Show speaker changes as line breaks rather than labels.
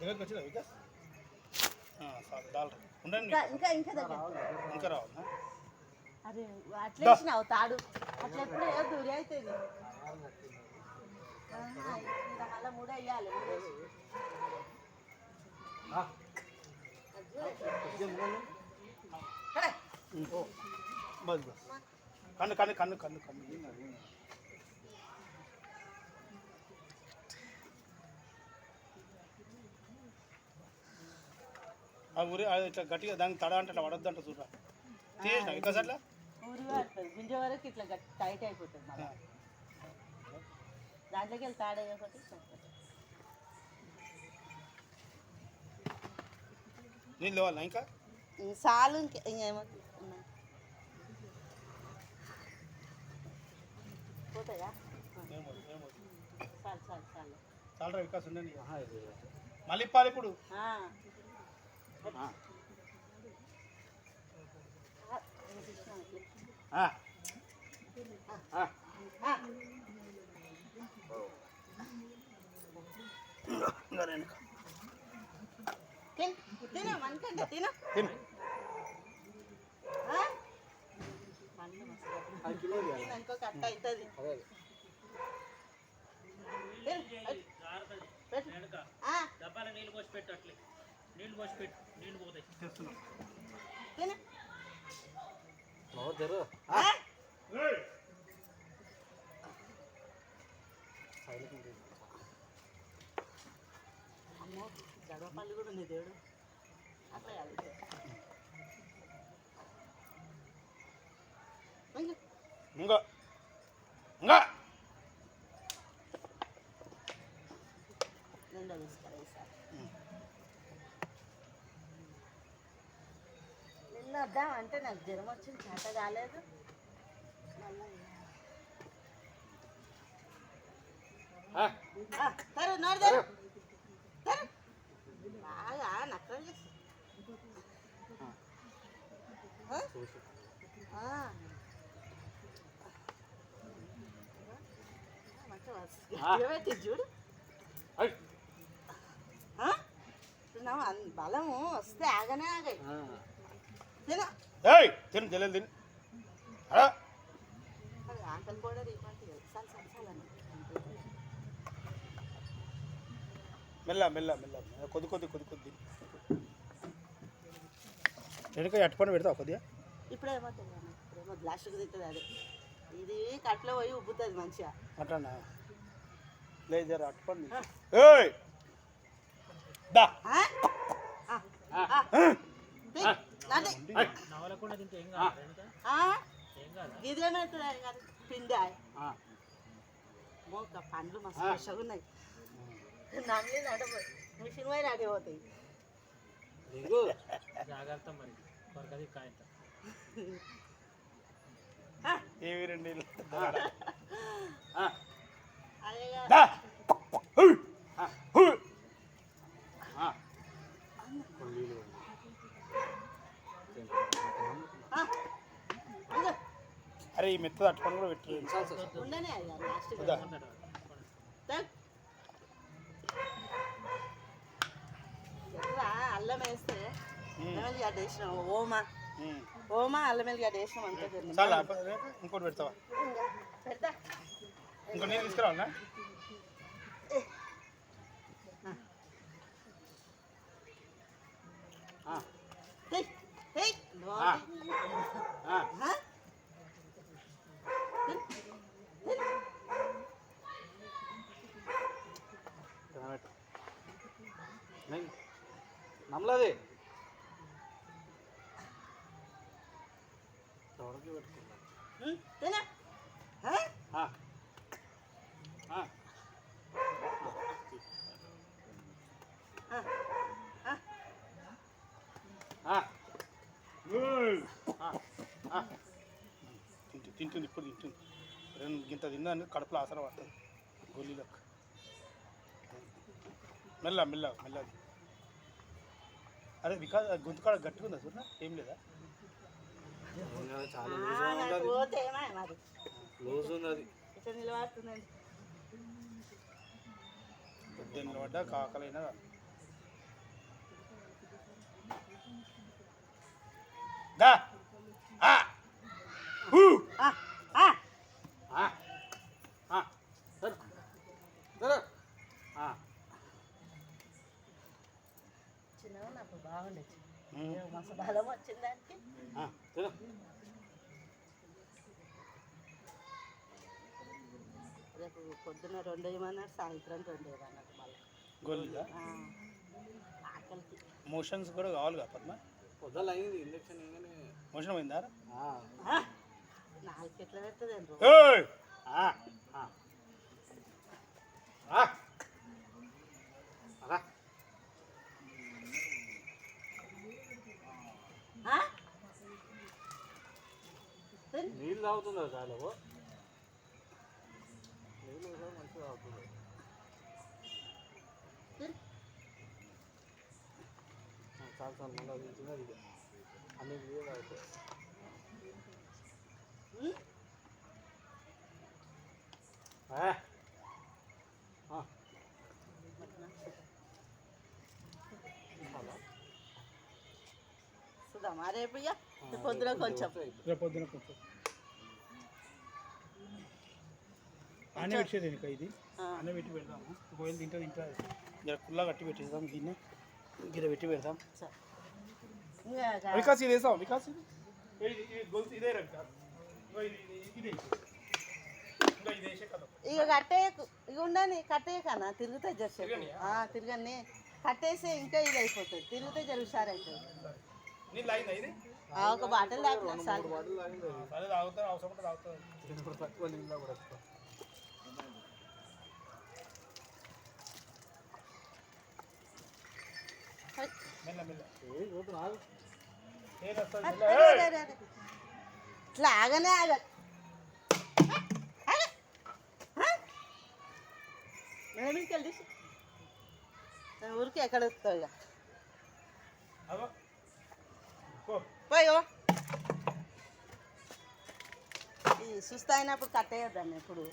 దగ్గరికి వచ్చిందా వికాస్ ఆ, చాలు డాల్ ఉండండి.
ఇంకా ఇంకా ఇంకా దగ్గర
ఇంకా రావాలా
అరే అట్లా వేసినావు తాడు. అట్లా ఎప్పుడు అవుతుంది మళ్ళా మూడు వేయాలి
కన్ను కన్ను కన్ను కన్ను కన్ను. ఆ ఊరి అది ఇట్లా గట్టిగా దానికి తడ అంటే అట్లా పడద్దంట చూడరా
ఊరి పడుతుంది గుంజ వరకు ఇట్లా గట్టి టైట్ అయిపోతుంది మళ్ళీ. దాంట్లోకి వెళ్ళి తాడేయకపోతే
నీళ్ళు లేవాలా ఇంకా?
సాలు ఇంకే ఇంకేమో. ఉన్నాయి. పోతాయా?
ఏమో ఏమో.
చాలు చాలు చాలు
చాలరా వికాస్ ఉండండి మళ్ళీ ఇప్పాలి ఇప్పుడు.
ఆ. ఆ,
ఇంకా
ఆ?
నీళ్ళు పోసి పెట్టు అట్లే నీళ్ళు పోసి పెట్టు నీళ్ళు పోతాయి
తెస్తున్నాం
తిను
నవ్వుతారు
ఆ? అమ్మో గడవ పళ్ళు కూడా ఉంది దేవుడు అట్లా కాదు ఇట్లా. ఇంక.
ఇంకా
నిన్న వద్దాం అంటే నాకు జ్వరం వచ్చింది చేత కాలేదు. తరు తరు. బాగా నక్కలు పెట్టి చూడు. బలము వస్తే ఆగనే ఆగాయి.
ఏయ్ తిను జల్లు తిను. అలా. మెల్ల మెల్ల మెల్ల. కొద్ది కొద్ది కొద్ది కొద్ది. వెనుక అట్టుపని పెడతావు కొద్దిగా?
తెలియదు ఇప్పుడేమో గ్లాసుకు తింటుంది అది. ఇది కట్లో పోయి ఉబ్బుతుంది మంచిగా.
అట్లానా? లేదు జర అట్టుపండి ఏయ్! దా.
తింటే ఏం కాదు
పిండి
ఆ.
మోక పండ్లు మస్తు ఫ్రెష్గా ఉన్నాయి. నమ్మి నడవ మిషన్ పోయి నడిపోతాయి
జాగ్రత్త మరి. కొరకది కాయంత.
ఏవి రెండు.
అదే కదా.
దా హుయ్. హుయ్.
ఆ. కొన్ని నీళ్ళు పోయి.
ఆ. ఇదిగో,
అరే ఈ మెత్తది అట్టుపని కూడా పెట్టు
చాలు చాలు.
ఉండనే అయ్యా లాస్ట్
దా.
అల్లం వేస్తే
ఉమ్.
అల్లం వెల్లిగడ్డ వేసినాం ఓమా. ఓమా అల్లం వెల్లిగడ్డ వేసినాం అంతే.
చాలా ఇంకోటి పెడతావా
పెడతా
ఇంకో తీసుకురావాలా.
ఆ. ఆ?
తిన్, తిన్.
తినబెట్టు. నెయ్. నమ్మలది
తింటు తింటుంది ఇప్పుడు తింటుంది. రెండు గింత తిన్నా కడుపులో ఆసర పడుతుంది. గొల్లీలకు. మెల్ల మెల్ల మెల్లది. అరే వికాస్ గొంతు కాడ గట్టిగా ఉందా చూడ ఏం లేదా?
చాలా లూజ్ ఉన్నది
పొద్దున్న పడ్డా కాకలైనా దా ఆ హూ
ఆ, ఆ.
ఆ. ఆ. సరే. సరే. ఆ.
చిన్నగా నాకు బాగుండేది. మస్తు బలం వచ్చింది దానికి. రేపు పొద్దున రెండు వేయమన్నాడు సాయంత్రం రెండు వేయమన్నాడు మళ్ళీ ఆకలికి
మోషన్స్ కూడా కావాలిగా పద్మ
పొద్దుల అయింది ఇంజక్షన్
మోషన్.
ఆ,
నాలుగు ఎట్లా పెడుతుంది అండి
ఏయ్
ఆ. ఆ. ఆ. రా. నీళ్ళు తాగుతుందా చాలు నీళ్ళు కూడా మంచిగా తాగుతుంది ఆ, చాలు చాలు మళ్ళీ అది తిన్నది ఇక. అన్ని నీళ్ళు తాగుతాయి ఆ. ఆ. చాలా.
చూద్దామా రేపు ఇక పొద్దున కొంచెం
రేపు పొద్దున కొంచెం అన్నీ పెట్టేది ఇంకా ఇది
ఆ,
అన్నీ పెట్టి పెడదాము ఒకవేళ తింటే తింటా జర కుల్లా కట్టి పెట్టేద్దాం గిన్నె గిన్నె పెట్టి పెడదాం
సరే. ఇంకా గా-
వికాస్ ఇది వేసాం వికాస్ ఇది ఇది ఇది గొలుసు ఇదే రా వికాస్ ఇగో ఇది ఇది- ఇదే ఇంకా ఇది వేసే కదా
ఇక కట్టేయకు ఇక ఉండని కట్టేయకన్నా తిరిగితే జస్ట్
తిరగనియా?
తిరగని కట్టేస్తే ఇంకా ఇది అయిపోతుంది తిరిగితే జర హుషారు అవుతుంది
నీళ్ళు అయిందా ఇది
ఆ, ఒక బాటిల్ తాగిన చాలు
బాటిల్ తాగింది అది.
అదే తాగుతా అవసరం ఉంటే తాగుతా
నేను కూడా తక్కువ నీళ్ళు కూడా ఎక్కువ.
మెల్ల మెల్ల
ఏ పోతు నాగు.
ఏం వస్తుంది
అరే,
మెల్ల
అరే, అరే, అరే. ఇట్లా ఆగనే ఆగ. ఊరికి ఎక్కడ వస్తావు ఇక? పోయో. ఈ సుస్థ అయినప్పుడు కట్టేయద్దాన్ని
ఇప్పుడు.